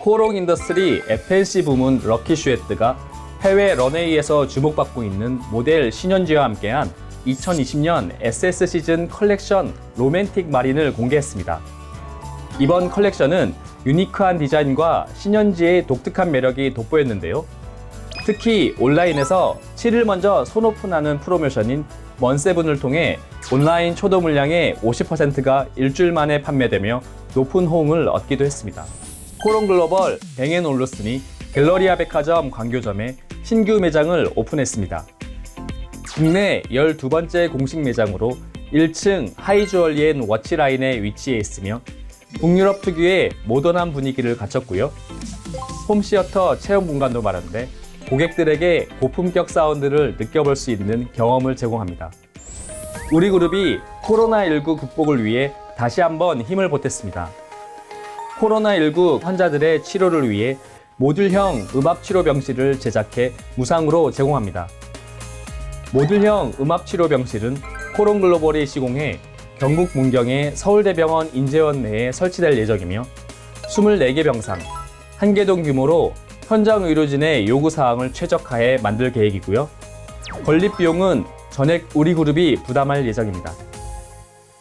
코롱 인더스트리 FNC 부문 럭키 슈에트가 해외 런웨이에서 주목받고 있는 모델 신현지와 함께한 2020년 SS 시즌 컬렉션 로맨틱 마린을 공개했습니다. 이번 컬렉션은 유니크한 디자인과 신현지의 독특한 매력이 돋보였는데요. 특히 온라인에서 7일 먼저 손 오픈하는 프로모션인 먼세븐을 통해 온라인 초도 물량의 50%가 일주일 만에 판매되며 높은 호응을 얻기도 했습니다. 코롱 글로벌 뱅앤 올루슨이 갤러리아 백화점 광교점에 신규 매장을 오픈했습니다. 국내 12번째 공식 매장으로 1층 하이주얼리 앤 워치 라인에 위치해 있으며 북유럽 특유의 모던한 분위기를 갖췄고요. 홈시어터 체험 공간도 마련돼 고객들에게 고품격 사운드를 느껴볼 수 있는 경험을 제공합니다. 우리 그룹이 코로나19 극복을 위해 다시 한번 힘을 보탰습니다. 코로나19 환자들의 치료를 위해 모듈형 음압 치료 병실을 제작해 무상으로 제공합니다. 모듈형 음압 치료 병실은 코롱 글로벌이 시공해 경북 문경의 서울대병원 인재원 내에 설치될 예정이며 24개 병상, 한개동 규모로 현장 의료진의 요구 사항을 최적화해 만들 계획이고요. 건립 비용은 전액 우리 그룹이 부담할 예정입니다.